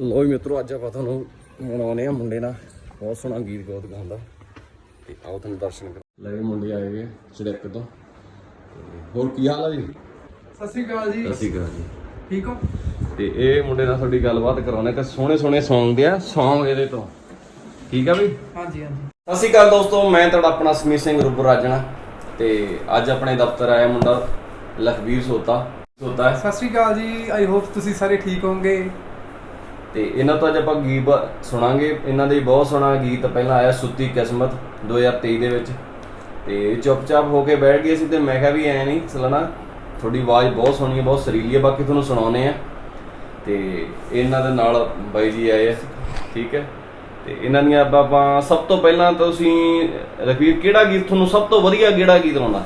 ਲੋ ਮਿੱਤਰੋ ਅੱਜ ਆਪਾਂ ਤੁਹਾਨੂੰ ਮਨਾਉਣੇ ਆ ਮੁੰਡੇ ਨਾਲ। ਬਹੁਤ ਸੋਹਣਾ ਗੀਤ ਗਾਉਂਦਾ ਗਾਉਂਦਾ ਤੇ ਆਓ ਤੁਹਾਨੂੰ ਦਰਸ਼ਨ ਕਰੋ ਲੈ ਵੀ ਮੁੰਡੇ ਆਏ ਵੇ ਚੜਕ ਤੋਂ। ਹੋਰ ਕੀ ਹਾਲ ਆ ਜੀ? ਸਤਿ ਸ਼੍ਰੀ ਅਕਾਲ ਜੀ। ਅਸੀਂ ਕਹਾਂ ਜੀ। ਠੀਕ ਹੋ? ਤੇ ਇਹ ਮੁੰਡੇ ਨਾਲ ਤੁਹਾਡੀ ਗੱਲਬਾਤ ਕਰਾਉਣਾ ਕਿ ਸੋਹਣੇ ਸੋਹਣੇ Song ਦੇ ਆ Song ਇਹਦੇ ਤੋਂ। ਠੀਕ ਆ ਵੀ? ਹਾਂਜੀ ਹਾਂਜੀ। ਸਤਿ ਸ਼੍ਰੀ ਅਕਾਲ ਦੋਸਤੋ ਮੈਂ ਤੁਹਾਡਾ ਆਪਣਾ ਸਮੀਰ ਸਿੰਘ ਰੂਪਰ ਰਾਜਣਾ। ਤੇ ਅੱਜ ਆਪਣੇ ਦਫ਼ਤਰ ਆਇਆ ਮੁੰਡਾ ਲਖਵੀਰ ਸੋਤਾ। ਸੋਤਾ ਸਤਿ ਸ਼੍ਰੀ ਅਕਾਲ ਜੀ ਆਈ ਹੋਪ ਤੁਸੀਂ ਸਾਰੇ ਠੀਕ ਹੋਵੋਗੇ। ਤੇ ਇਹਨਾਂ ਤੋਂ ਅੱਜ ਆਪਾਂ ਗੀਤ ਸੁਣਾਂਗੇ। ਇਹਨਾਂ ਦੇ ਬਹੁਤ ਸੋਹਣਾ ਗੀਤ ਪਹਿਲਾਂ ਆਇਆ ਸੁੱਤੀ ਕਿਸਮਤ 2023 ਦੇ ਵਿੱਚ। ਤੇ ਚੁੱਪਚਾਪ ਹੋ ਕੇ ਬੈਠ ਗਏ ਸੀ ਤੇ ਮੈਂ ਕਿਹਾ ਵੀ ਐ ਨਹੀਂ ਚਲਣਾ ਤੁਹਾਡੀ ਆਵਾਜ਼ ਬਹੁਤ ਸੋਹਣੀ ਹੈ, ਬਹੁਤ ਸਰੀਲੀ ਹੈ, ਬਾਕੀ ਤੁਹਾਨੂੰ ਸੁਣਾਉਨੇ ਆ ਤੇ ਇਹਨਾਂ ਦੇ ਨਾਲ ਬਾਈ ਜੀ ਆਏ ਆ, ਠੀਕ ਹੈ। ਤੇ ਇਹਨਾਂ ਦੀਆਂ ਆਪਾਂ- ਆਪਾਂ ਸਭ ਤੋਂ ਪਹਿਲਾਂ ਤੁਸੀਂ ਰਫੀਰ ਕਿਹੜਾ ਗੀਤ ਤੁਹਾਨੂੰ ਸਭ ਤੋਂ ਵਧੀਆ ਕਿਹੜਾ ਗੀਤ ਆਉਂਦਾ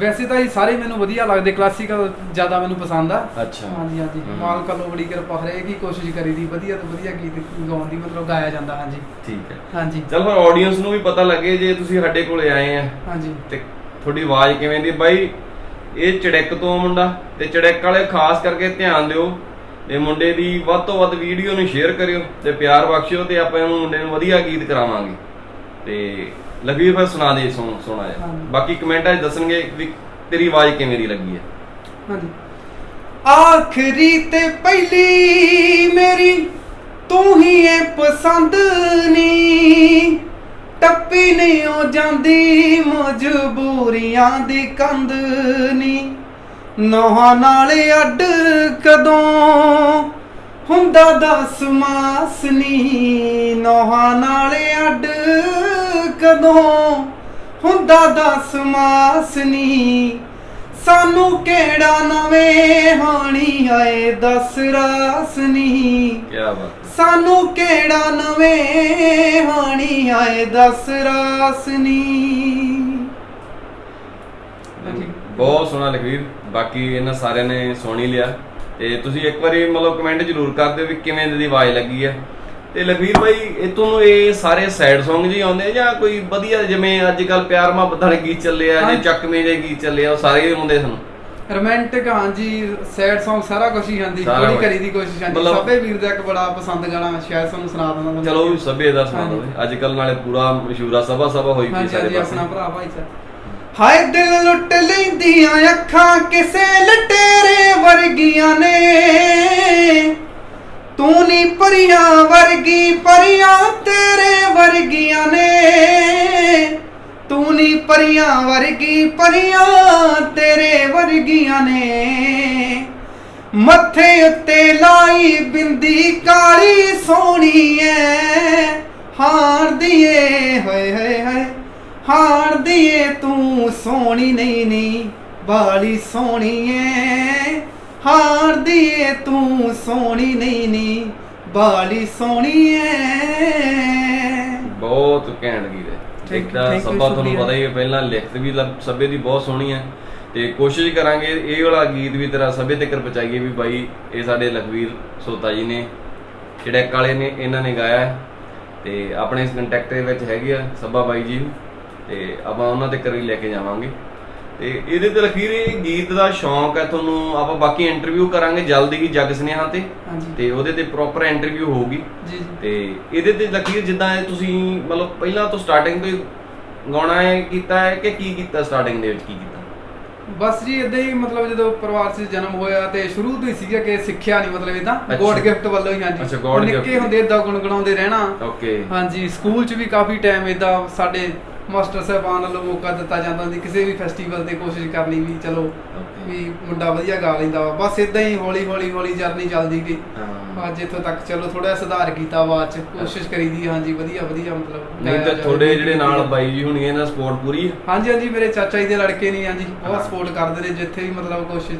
ਵੈਸੇ ਤਾਂ ਇਹ ਸਾਰੇ ਮੈਨੂੰ ਵਧੀਆ ਲੱਗਦੇ ਕਲਾਸੀਕਲ ਜ਼ਿਆਦਾ ਮੈਨੂੰ ਪਸੰਦ ਆ। ਅੱਛਾ। ਹਾਂਜੀ ਹਾਂਜੀ। ਹਮ। ਮਾਲਕ ਵੱਲੋਂ ਬੜੀ ਕਿਰਪਾ ਹਰੇਕ ਹੀ ਕੋਸ਼ਿਸ਼ ਕਰੀਦੀ ਵਧੀਆ ਤੋਂ ਵਧੀਆ ਗੀਤ ਗਾਉਣ ਦੀ ਮਤਲਬ ਗਾਇਆ ਜਾਂਦਾ ਹਾਂਜੀ। ਠੀਕ ਹੈ। ਹਾਂਜੀ। ਚਲ ਫਿਰ ਆਡੀਅנס ਨੂੰ ਵੀ ਪਤਾ ਲੱਗੇ ਜੇ ਤੁਸੀਂ ਸਾਡੇ ਕੋਲੇ ਆਏ ਆ। ਹਾਂਜੀ। ਤੇ ਤੁਹਾਡੀ ਆਵਾਜ਼ ਕਿਵੇਂ ਦੀ ਬਾਈ ਇਹ ਚੜੈਕ ਤੋਂ ਆ ਮੁੰਡਾ ਤੇ ਚੜੈਕ ਵਾਲੇ ਖਾਸ ਕਰਕੇ ਧਿਆਨ ਦਿਓ। ਤੇ ਮੁੰਡੇ ਦੀ ਵੱਧ ਤੋਂ ਵੱਧ ਵੀਡੀਓ ਨੂੰ ਸ਼ੇਅਰ ਕਰਿਓ ਤੇ ਪਿਆਰ ਬਖਸ਼ਿਓ ਤੇ ਆਪਾਂ ਇਹਨੂੰ ਮੁੰਡੇ ਨੂੰ ਵਧੀਆ ਗੀਤ ਕਰਾਵਾਂਗੇ। ਤੇ ਲਵੀਰ ਫਿਰ ਸੁਣਾ ਦੇ ਸੋਹਣਾ ਜਿਹਾ ਹਾਂਜੀ। ਬਾਕੀ ਕਮੈਂਟਾਂ 'ਚ ਦੱਸਣਗੇ ਵੀ ਤੇਰੀ ਆਵਾਜ਼ ਕਿਵੇਂ ਦੀ ਲੱਗੀ ਹੈ। ਹਾਂਜੀ। ਆਖਰੀ ਤੇ ਪਹਿਲੀ ਮੇਰੀ ਤੂੰ ਹੀ ਐ ਪਸੰਦ ਨੀ ਟੱਪੀ ਨਹੀਂ ਹੋ ਜਾਂਦੀ ਮਜਬੂਰੀਆਂ ਦੀ ਕੰਧ ਨੀ ਨੋਹਾਂ ਨਾਲ ਅੱਡ ਕਦੋਂ ਹੁੰਦਾ ਦਸ ਮਾਸ ਨੀ ਨੋਹਾਂ ਨਾਲ ਅੱਡ ਕਦੋਂ ਹੁੰਦਾ ਦਸ ਮਾਸ ਨੀ? ਸਾਨੂੰ ਕਿਹੜਾ ਨਵੇਂ ਹਾਣੀ ਆਏ? ਦਸ ਰਾਸ ਨਹੀਂ ਕੀ ਬਾਤ ਸਾਨੂੰ ਕਿਹੜਾ ਨਵੇਂ ਹਾਣੀ ਆਏ? ਦਸ ਰਾਸ ਨਹੀਂ ਬਹੁਤ ਸੋਹਣਾ ਲਖਵੀਰ। ਬਾਕੀ ਇਹਨਾਂ ਸਾਰਿਆਂ ਨੇ ਸੁਣ ਹੀ ਲਿਆ। ਤੇ ਤੁਸੀਂ ਇੱਕ ਵਾਰੀ ਮਤਲਬ ਕਮੈਂਟ ਜ਼ਰੂਰ ਕਰ ਦਿਓ ਵੀ ਕਿਵੇਂ ਦੀ ਆਵਾਜ਼ ਲੱਗੀ ਆ ਤੇ ਲਖਵੀਰ ਭਾਈ ਇਹ ਤੁਹਾਨੂੰ ਇਹ ਸਾਰੇ ਸੈਡ Song ਜੀ ਆਉਂਦੇ ਆ ਜਾਂ ਕੋਈ ਵਧੀਆ ਜਿਵੇਂ ਅੱਜ ਕੱਲ ਪਿਆਰ ਮੁਹੱਬਤ ਵਾਲੇ ਗੀਤ ਚੱਲੇ ਆ ਜਾਂ। ਚੱਕਵੇਂ ਦੇ ਗੀਤ ਚੱਲੇ ਆ ਉਹ ਸਾਰੇ ਹੀ ਆਉਂਦੇ ਸਾਨੂੰ ਰੋਮਾਂਟਿਕ ਹਾਂਜੀ ਸੈਡ Song ਸਾਰਾ ਕੁਝ ਹੀ ਹਾਂਜੀ ਸਾਰਾ ਥੋੜੀ ਕੁਛ। ਕਰੀ ਦੀ ਕੋਸ਼ਿਸ਼ ਹਾਂਜੀ ਮਤਲਬ- ਸਭੇ ਵੀਰ ਦਾ ਇੱਕ ਬੜਾ ਪਸੰਦ ਗਾਣਾ ਮੈਂ ਸ਼ਾਇਦ ਤੁਹਾਨੂੰ ਸੁਣਾ ਦਿੰਦਾ ਤੁਹਾਨੂੰ। ਚਲੋ ਸਭੇ ਦਾ ਸੁਣਾ। ਦੋ ਅੱਜ ਕੱਲ ਨਾਲੇ ਪੂਰਾ ਮਸ਼ਹੂਰ ਆ ਸਭਾ ਸਭਾ ਹੋਈ ਪਈ ਹਾਂਜੀ ਸਾਰੇ ਹਾਂਜੀ ਪਾਸੇ ਆਪਣਾ ਭਰਾ ਭਾਈ ਸਾਹਿਬ ਹਾਏ ਦਿਲ ਲੁੱਟ ਲੈਂਦੀਆਂ ਅੱਖਾਂ ਕਿਸੇ ਲਟੇਰੇ ਵਰਗੀਆਂ ਨੇ ਤੂੰ ਨੀ ਪਰੀਆਂ ਵਰਗੀ, ਪਰੀਆਂ ਤੇਰੇ ਵਰਗੀਆਂ ਨੇ। ਤੂੰ ਨੀ ਪਰੀਆਂ ਵਰਗੀ, ਪਰੀਆਂ ਤੇਰੇ ਵਰਗੀਆਂ ਨੇ। ਮੱਥੇ ਉੱਤੇ ਲਾਈ ਬਿੰਦੀ ਕਾਲੀ ਸੋਹਣੀ ਐ। ਹਾਰ ਦੀਏ, ਹਾਏ ਹਾਏ ਹਾਏ। ਹਾਰ ਦੀਏ ਤੂੰ ਸੋਹਣੀ ਨਹੀਂ ਨੀ ਬਾਲੀ ਸੋਹਣੀ ਐ। ਹਾਰ ਦੀਏ ਤੂੰ ਸੋਹਣੀ ਨਹੀਂ ਨੀ ਬਾਲੀ ਸੋਹਣੀ ਐ। ਬਹੁਤ ਘੈਂਟ ਗੀਤ ਹੈ। ਇੱਕ ਤਾਂ ਸਭਾ ਤੁਹਾਨੂੰ। ਪਤਾ ਹੀ ਹੈ ਪਹਿਲਾਂ ਲਿਖਤ ਵੀ ਸਭੇ ਦੀ ਬਹੁਤ ਸੋਹਣੀ ਹੈ। ਤੇ ਕੋਸ਼ਿਸ਼ ਕਰਾਂਗੇ ਇਹ ਵਾਲਾ ਗੀਤ ਵੀ ਤੇਰਾ ਸਭੇ ਤੱਕ ਪਹੁੰਚਾਈਏ ਵੀ ਬਾਈ ਇਹ ਸਾਡੇ ਲਖਵੀਰ ਸੋਤਾ ਜੀ ਨੇ ਚੜੈਕ ਵਾਲੇ ਨੇ ਇਹਨਾਂ ਨੇ ਗਾਇਆ ਤੇ ਆਪਣੇ ਇਸ ਕੰਟੈਕਟ ਦੇ ਵਿੱਚ ਹੈਗੇ ਆ ਸਭਾ ਬਾਈ ਜੀ ਤੇ ਆਪਾਂ ਉਹਨਾਂ ਤੇ ਕਰੀ ਲੈ ਕੇ ਜਾਵਾਂਗੇ। ਤੇ ਇਹਦੇ ਤੇ ਲਖਵੀਰ ਇਹ ਗੀਤ ਦਾ ਸ਼ੌਂਕ ਹੈ ਤੁਹਾਨੂੰ ਆਪਾਂ ਬਾਕੀ ਇੰਟਰਵਿਊ ਕਰਾਂਗੇ ਜਲਦੀ ਹੀ ਜਗ ਸੁਨੇਹਾ ਤੇ। ਤੇ ਉਹਦੇ ਤੇ ਪ੍ਰੋਪਰ ਇੰਟਰਵਿਊ ਹੋਊਗੀ। ਤੇ ਇਹਦੇ ਤੇ ਲਕੀਰ ਜਿੱਦਾਂ ਇਹ ਤੁਸੀਂ ਮਤਲਬ ਪਹਿਲਾਂ ਤੋਂ ਸਟਾਰਟਿੰਗ ਤੋਂ ਗਾਉਣਾ ਹੈ ਕੀਤਾ ਹੈ ਕਿ ਕੀ ਕੀਤਾ ਸਟਾਰਟਿੰਗ ਦੇ ਵਿੱਚ ਕੀ ਕੀਤਾ? ਬਸ ਜੀ ਇਦਾਂ ਹੀ ਮਤਲਬ ਜਦੋਂ ਪਰਿਵਾਰ 'ਚ ਜਨਮ ਹੋਇਆ ਤੇ ਸ਼ੁਰੂ ਤੋਂ ਹੀ ਸੀਗਾ ਕਿ ਸਿੱਖਿਆ ਨਹੀਂ ਮਤਲਬ ਇਦਾਂ ਅੱਛਾ। ਗੋਡ ਗਿਫਟ ਵੱਲੋਂ ਹੀ ਹਾਂਜੀ। ਅੱਛਾ, ਨਿੱਕੇ। ਹੁੰਦੇ ਇਦਾਂ ਗੁਣਗੁਣਾਉਂਦੇ ਰਹਿਣਾ। ਓਕੇ ਹਾਂਜੀ ਸਕੂਲ 'ਚ ਵੀ ਕਾਫੀ ਟਾਈਮ ਇਦਾਂ ਸਾਡੇ ਮਾਸਟਰ ਸਾਹਿਬਾਨ ਵੱਲੋਂ ਮੌਕਾ ਦਿੱਤਾ ਜਾਂਦਾ ਸੀ ਕਿਸੇ ਵੀ ਫੈਸਟੀਵਲ ਤੇ ਕੋਸ਼ਿਸ਼ ਕਰਨੀ ਵੀ ਚਲੋ ਵੀ ਮੁੰਡਾ ਵਧੀਆ ਗਾ ਲੈਂਦਾ ਵਾ। ਬਸ ਇਦਾਂ ਹੀ ਹੌਲੀ ਹੌਲੀ ਹੌਲੀ ਜਰਨੀ ਚੱਲਦੀ ਗਈ। ਹਾਂ। ਅੱਜ ਇੱਥੋਂ ਤੱਕ ਚਲੋ ਥੋੜਾ ਸੁਧਾਰ ਕੀਤਾ ਬਾਅਦ 'ਚ ਕੋਸ਼ਿਸ਼ ਕਰੀਦੀ ਹਾਂਜੀ ਵਧੀਆ ਵਧੀਆ ਮਤਲਬ ਨਹੀਂ ਤਾਂ ਤੁਹਾਡੇ ਜਿਹੜੇ ਨਾਲ। ਬਾਈ ਜੀ ਹੁਣੀ ਇਹਨਾਂ ਸਪੋਰਟ ਪੂਰੀ ਹੈ? ਹਾਂਜੀ ਹਾਂਜੀ ਮੇਰੇ ਚਾਚਾ ਜੀ ਦੇ ਲੜਕੇ ਨੇ ਹਾਂਜੀ ਹਾਂ। ਬਹੁਤ ਸਪੋਰਟ ਕਰਦੇ ਨੇ ਜਿੱਥੇ ਵੀ ਮਤਲਬ ਕੁਛ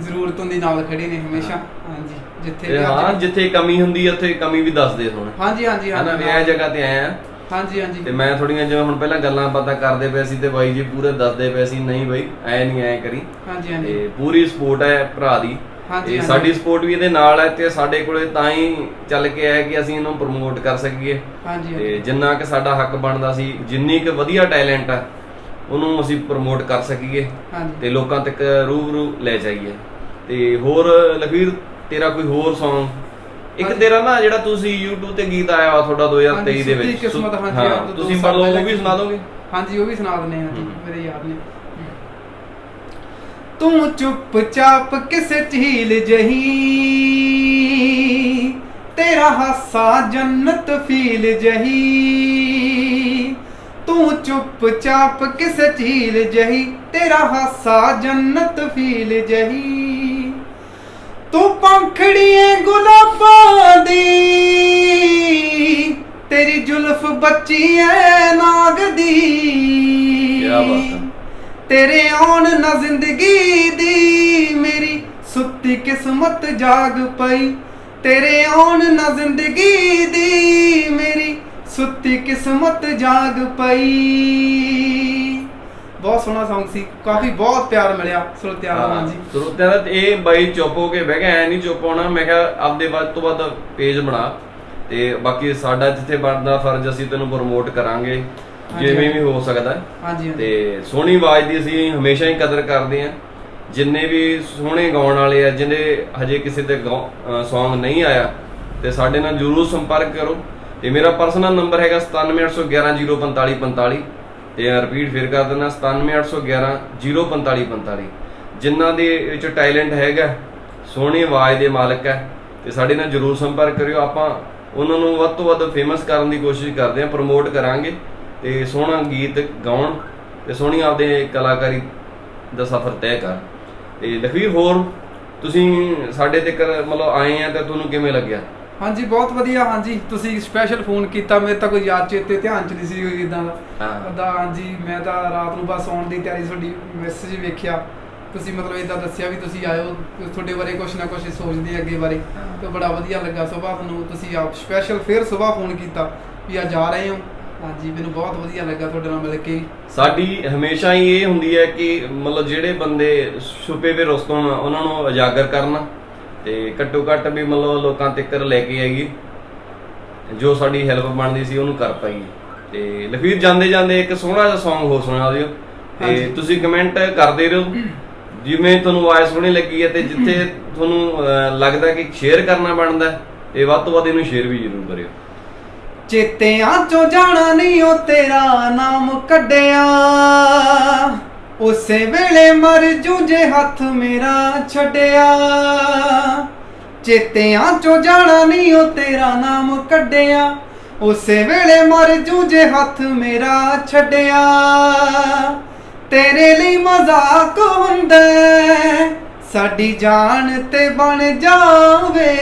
ਜ਼ਰੂਰਤ ਹੁੰਦੀ ਨਾਲ ਖੜੇ ਨੇ ਹਮੇਸ਼ਾ। ਹਾਂਜੀ ਜਿੱਥੇ ਹਾਂ ਜਿੱਥੇ ਕਮੀ ਹੁੰਦੀ ਹੈ ਉੱਥੇ ਕਮੀ ਵੀ ਦੱਸਦੇ ਹੁਣ ਹਾਂਜੀ ਹਾਂਜੀ। ਹਨਾ ਵੀ ਇਹ ਜਗ੍ਹਾ ਤੇ ਆਏ ਆ। ਹਾਂਜੀ ਹਾਂਜੀ। ਤੇ ਮੈਂ ਥੋੜੀਆਂ ਜਿਵੇਂ ਹੁਣ ਪਹਿਲਾਂ ਗੱਲਾਂ ਬਾਤਾਂ ਕਰਦੇ ਪਏ ਸੀ ਤੇ ਬਾਈ ਜੀ ਪੂਰੇ ਦੱਸਦੇ ਪਏ ਸੀ ਨਹੀਂ ਬਾਈ ਐ ਨਹੀਂ ਐ ਕਰੀ। ਹਾਂਜੀ ਹਾਂਜੀ। ਤੇ ਪੂਰੀ ਸਪੋਰਟ ਹੈ ਭਰਾ ਦੀ। ਹਾਂਜੀ, ਹਾਂਜੀ। ਸਾਡੀ ਸਪੋਰਟ ਵੀ ਇਹਦੇ ਨਾਲ ਹੈ ਤੇ ਸਾਡੇ ਕੋਲੇ ਤਾਂ ਹੀ ਚੱਲ ਕੇ ਆਇਆ ਕਿ ਅਸੀਂ ਇਹਨੂੰ ਪ੍ਰਮੋਟ ਕਰ ਸਕੀਏ। ਹਾਂਜੀ ਤੇ ਜਿੰਨਾ ਕਿ ਸਾਡਾ ਹੱਕ ਬਣਦਾ ਸੀ ਜਿੰਨੀ ਕਿ ਵਧੀਆ ਟੈਲੈਂਟ ਆ ਉਹਨੂੰ ਅਸੀਂ ਪ੍ਰਮੋਟ ਕਰ ਸਕੀਏ ਹਾਂਜੀ। ਤੇ ਲੋਕਾਂ ਤੱਕ ਰੂਬਰੂ ਲੈ ਜਾਈਏ। ਤੇ ਹੋਰ ਲਖਵੀਰ ਤੇਰਾ ਕੋਈ ਹੋਰ Song? ਇੱਕ ਹਾਂਜੀ। ਤੇਰਾ ਨਾ ਜਿਹੜਾ ਤੁਸੀਂ YouTube ਤੇ ਗੀਤ ਆਇਆ ਵਾ ਤੁਹਾਡਾ 2023 ਹਾਂਜੀ, ਦੇ ਵਿੱਚ ਸੁੱਤੀ ਕਿਸਮਤ, ਹਾਂਜੀ, ਹਾਂ, ਆਪ ਤੋਂ ਤੁਸੀਂ ਸਾਲ ਉਹ ਵੀ ਸੁਣਾ ਦੋਗੇ? ਹਾਂਜੀ ਉਹ ਵੀ ਸੁਣਾ ਦਿੰਦੇ ਹਾਂ ਜੀ ਹਮ। ਮੇਰੇ ਯਾਰ ਨੇ। ਤੂੰ ਚੁੱਪਚਾਪ ਕਿਸੇ ਝੀਲ ਜਹੀ? ਤੇਰਾ ਹਾਸਾ ਜੰਨਤ ਫੀਲ ਜਹੀ। ਤੂੰ ਚੁੱਪਚਾਪ ਕਿਸੇ ਝੀਲ ਜਹੀ? ਤੇਰਾ ਹਾਸਾ ਜੰਨਤ ਫੀਲ ਜਹੀ। ਤੂੰ ਪੰਖੜੀਏ ਗੁਲਾਬਾਂ ਦੀ ਤੇਰੀ ਜ਼ੁਲਫ ਬੱਚੀ ਐ ਨਾਗ ਦੀ। ਕਿਆ ਬਾਤ ਹੈ। ਤੇਰੇ ਆਉਣ ਨਾ ਜ਼ਿੰਦਗੀ ਦੀ ਮੇਰੀ ਸੁੱਤੀ ਕਿਸਮਤ ਜਾਗ ਪਈ। ਤੇਰੇ ਆਉਣ ਨਾ ਜ਼ਿੰਦਗੀ ਦੀ ਮੇਰੀ ਸੁੱਤੀ ਕਿਸਮਤ ਜਾਗ ਪਈ। ਬਹੁਤ ਸੋਹਣਾ Song ਸੀ ਕਾਫੀ ਬਹੁਤ ਪਿਆਰ ਮਿਲਿਆ ਸਰੋਤਿਆਂ ਦਾ ਹਾਂਜੀ। ਸਰੋਤਿਆਂ ਦਾ ਇਹ ਬਾਈ ਚੁੱਪ ਹੋ ਕੇ ਬਹਿ ਗਿਆ ਐ ਨਹੀਂ ਚੁੱਪ ਹੋਣਾ ਮੈਂ ਕਿਹਾ ਆਪਦੇ ਵੱਧ ਤੋਂ ਵੱਧ ਪੇਜ ਬਣਾ ਤੇ ਬਾਕੀ ਸਾਡਾ ਜਿੱਥੇ ਬਣਦਾ ਫਰਜ਼ ਅਸੀਂ ਤੈਨੂੰ ਪ੍ਰਮੋਟ ਕਰਾਂਗੇ ਜਿਵੇਂ। ਵੀ ਹੋ ਸਕਦਾ। ਹਾਂਜੀ ਤੇ ਸੋਹਣੀ ਆਵਾਜ਼ ਦੀ ਅਸੀਂ ਹਮੇਸ਼ਾ ਹੀ ਕਦਰ ਕਰਦੇ ਹਾਂ। ਜਿੰਨੇ ਵੀ ਸੋਹਣੇ ਗਾਉਣ ਵਾਲੇ ਆ ਜਿਹਦੇ ਹਜੇ ਕਿਸੇ ਤੇ Song ਨਹੀਂ ਆਇਆ ਤੇ ਸਾਡੇ ਨਾਲ ਜਰੂਰ ਸੰਪਰਕ ਕਰੋ। ਤੇ ਮੇਰਾ ਪਰਸਨਲ ਨੰਬਰ ਹੈਗਾ 9781104545 ਤੇ ਰਿਪੀਟ ਫਿਰ ਕਰ ਦਿੰਦਾ 9781104545 ਜਿਨ੍ਹਾਂ ਦੇ ਵਿੱਚ ਟੈਲੈਂਟ ਹੈਗਾ, ਸੋਹਣੀ ਆਵਾਜ਼ ਦੇ ਮਾਲਕ ਹੈ ਤੇ ਸਾਡੇ ਨਾਲ ਜਰੂਰ ਸੰਪਰਕ ਕਰਿਓ। ਆਪਾਂ ਉਹਨਾਂ ਨੂੰ ਵੱਧ ਤੋਂ ਵੱਧ ਫੇਮਸ ਕਰਨ ਦੀ ਕੋਸ਼ਿਸ਼ ਕਰਦੇ ਹਾਂ ਪ੍ਰਮੋਟ ਕਰਾਂਗੇ ਤੇ ਸੋਹਣਾ ਗੀਤ ਗਾਉਣ ਤੇ ਸੋਹਣੀ ਆਪਦੇ ਕਲਾਕਾਰੀ ਦਾ ਸਫ਼ਰ ਤੈਅ ਕਰ। ਤੇ ਲਖਵੀਰ, ਹੋਰ ਤੁਸੀਂ ਸਾਡੇ ਤੱਕ ਮਤਲਬ ਆਏ ਆ ਤਾਂ ਤੁਹਾਨੂੰ ਕਿਵੇਂ ਲੱਗਿਆ? ਹਾਂਜੀ ਬਹੁਤ ਵਧੀਆ ਹਾਂਜੀ। ਤੁਸੀਂ ਸਪੈਸ਼ਲ ਫੋਨ ਕੀਤਾ ਮੇਰੇ ਤਾਂ ਕੋਈ ਯਾਦ ਚੇਤੇ ਧਿਆਨ ਚ ਨਹੀਂ ਸੀ ਕੋਈ ਇਦਾਂ ਦਾ। ਹਾਂ। ਦਾ ਹਾਂਜੀ ਮੈਂ ਤਾਂ ਰਾਤ ਨੂੰ ਬਸ ਆਉਣ ਦੀ ਤਿਆਰੀ ਤੁਹਾਡੀ ਮੈਸੇਜ ਵੇਖਿਆ। ਤੁਸੀਂ ਮਤਲਬ ਇਦਾਂ ਦੱਸਿਆ ਵੀ ਤੁਸੀਂ ਆਇਓ ਤੁਹਾਡੇ ਬਾਰੇ ਕੁਛ ਨਾ ਕੁਛ ਸੋਚਦੇ ਅੱਗੇ ਬਾਰੇ। ਹਾਂ। ਤੇ ਬੜਾ ਵਧੀਆ ਲੱਗਾ ਸੁਬਾਹ ਤੁਹਾਨੂੰ ਤੁਸੀਂ ਆਪ ਸਪੈਸ਼ਲ ਫੇਰ ਸੁਬਾਹ ਫੋਨ ਕੀਤਾ ਵੀ ਅੱਜ ਆ ਰਹੇ ਹੋ। ਹਾਂਜੀ ਮੈਨੂੰ ਬਹੁਤ ਵਧੀਆ ਲੱਗਾ ਤੁਹਾਡੇ ਨਾਲ ਮਿਲ ਕੇ। ਸਾਡੀ ਹਮੇਸ਼ਾ ਹੀ ਇਹ ਹੁੰਦੀ ਹੈ ਕਿ ਮਤਲਬ ਜਿਹੜੇ ਬੰਦੇ ਛੁਪੇ ਵੇ ਰੁਸਤਮ ਆ, ਉਹਨਾਂ ਨੂੰ ਉਜਾਗਰ ਕਰਨਾ। ਤੇ ਘੱਟੋ ਘੱਟ ਵੀ ਮਤਲਬ ਲੋਕਾਂ ਤੱਕ ਲੈ ਕੇ ਆਈਏ। ਜੋ ਸਾਡੀ ਹੈਲਪ ਬਣਦੀ ਸੀ ਉਹਨੂੰ ਕਰ ਪਾਈਏ। ਤੇ ਲਖਵੀਰ ਜਾਂਦੇ ਜਾਂਦੇ ਇੱਕ ਸੋਹਣਾ ਜਿਹਾ Song ਹੋਰ ਸੁਣਾ ਦਿਓ। ਤੇ। ਤੁਸੀਂ ਕਮੈਂਟ ਕਰਦੇ ਰਹੋ। ਜਿਵੇਂ ਤੁਹਾਨੂੰ ਆਵਾਜ਼ ਸੋਹਣੀ ਲੱਗੀ ਹੈ ਤੇ ਜਿੱਥੇ ਤੁਹਾਨੂੰ ਲੱਗਦਾ ਕਿ ਸ਼ੇਅਰ ਕਰਨਾ ਬਣਦਾ ਹੈ, ਤੇ ਵੱਧ ਤੋਂ ਵੱਧ ਇਹਨੂੰ ਸ਼ੇਅਰ ਵੀ ਜ਼ਰੂਰ ਕਰਿਓ। ਚੇਤਿਆਂ ਚੋਂ ਜਾਣਾ ਨਹੀਂ ਉਹ ਤੇਰਾ ਨਾਮ ਕੱਢਿਆ। ਉਸੇ ਵੇਲੇ ਮਰ ਜੂ ਜੇ ਹੱਥ ਮੇਰਾ ਛੱਡਿਆ। ਚੇਤਿਆਂ ਚੋਂ ਜਾਣਾ ਨਹੀਂ ਉਹ ਤੇਰਾ ਨਾਮ ਕੱਢਿਆ। ਉਸੇ ਵੇਲੇ ਮਰ ਜੂ ਜੇ ਹੱਥ ਮੇਰਾ ਛੱਡਿਆ। ਤੇਰੇ ਲਈ ਮਜ਼ਾਕ ਹੁੰਦਾ ਸਾਡੀ ਜਾਨ ਤੇ ਬਣ ਜਾਵੇ।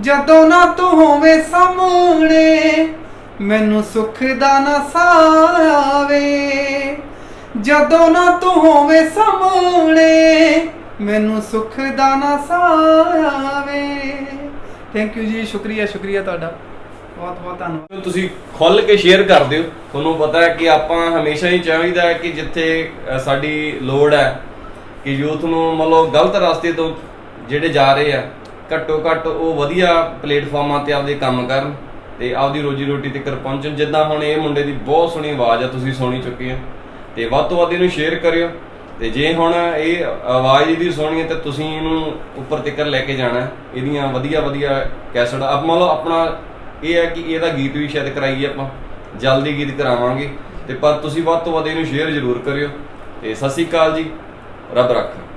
ਜਦੋਂ ਨਾ ਤੂੰ ਹੋਵੇਂ ਸਾਹਮਣੇ, ਮੈਨੂੰ ਸੁੱਖ ਦਾ ਨਾ ਸਾਵੇ ਜਦੋਂ ਨਾ ਤੂੰ ਹੋਵੇਂ ਸਾਹਮਣੇ ਮੈਨੂੰ ਸੁੱਖ ਦਾ ਨਾ ਸਾਵੇ ਥੈਂਕ ਯੂ ਜੀ ਸ਼ੁਕਰੀਆ ਸ਼ੁਕਰੀਆ ਤੁਹਾਡਾ। ਬਹੁਤ ਬਹੁਤ ਧੰਨਵਾਦ। ਤੁਸੀਂ ਖੁੱਲ ਕੇ ਸ਼ੇਅਰ ਕਰ ਦਿਓ। ਤੁਹਾਨੂੰ ਪਤਾ ਹੈ ਕਿ ਆਪਾਂ ਹਮੇਸ਼ਾ ਹੀ ਚਾਹੀਦਾ ਹੈ ਕਿ ਜਿੱਥੇ ਅ, ਸਾਡੀ ਲੋੜ ਹੈ ਕਿ ਯੂਥ ਨੂੰ ਮਤਲਬ ਗਲਤ ਰਸਤੇ ਤੋਂ ਜਿਹੜੇ ਜਾ ਰਹੇ ਆ ਘੱਟੋ ਘੱਟ ਉਹ ਵਧੀਆ ਪਲੇਟਫਾਰਮਾਂ ਤੇ ਆਪਦੇ ਕੰਮ ਕਰਨ ਤੇ ਆਪਦੀ ਰੋਜੀ ਰੋਟੀ ਤੱਕ ਪਹੁੰਚਣ। ਜਿੱਦਾਂ ਹੁਣ ਇਹ ਮੁੰਡੇ ਦੀ ਬਹੁਤ ਸੋਹਣੀ ਆਵਾਜ਼ ਆ ਤੁਸੀਂ ਸੁਣੀ ਚੁੱਕੇ ਆ। ਤੇ ਵੱਧ ਤੋਂ ਵੱਧ ਇਹਨੂੰ ਸ਼ੇਅਰ ਕਰਿਓ। ਤੇ ਜੇ ਹੁਣ ਇਹ ਆਵਾਜ਼ ਇਹਦੀ ਸੋਹਣੀ ਹੈ ਤੇ ਤੁਸੀਂ ਇਹਨੂੰ ਉੱਪਰ ਤੱਕ ਲੈ ਕੇ ਜਾਣਾ ਇਹਦੀਆਂ ਵਧੀਆ ਵਧੀਆ ਕੈਸਟ ਆਪ ਮੰਨ ਲਓ ਆਪਣਾ ਇਹ ਹੈ ਕਿ ਇਹਦਾ ਗੀਤ ਵੀ ਸ਼ਾਇਦ ਕਰਾਈਏ ਆਪਾਂ। ਜਲਦੀ ਗੀਤ ਕਰਾਵਾਂਗੇ। ਤੇ ਪਰ ਤੁਸੀਂ ਵੱਧ ਤੋਂ ਵੱਧ ਇਹਨੂੰ ਸ਼ੇਅਰ ਜ਼ਰੂਰ ਕਰਿਓ। ਤੇ ਸਤਿ ਸ਼੍ਰੀ ਅਕਾਲ ਜੀ। ਰੱਬ ਰੱਖੇ।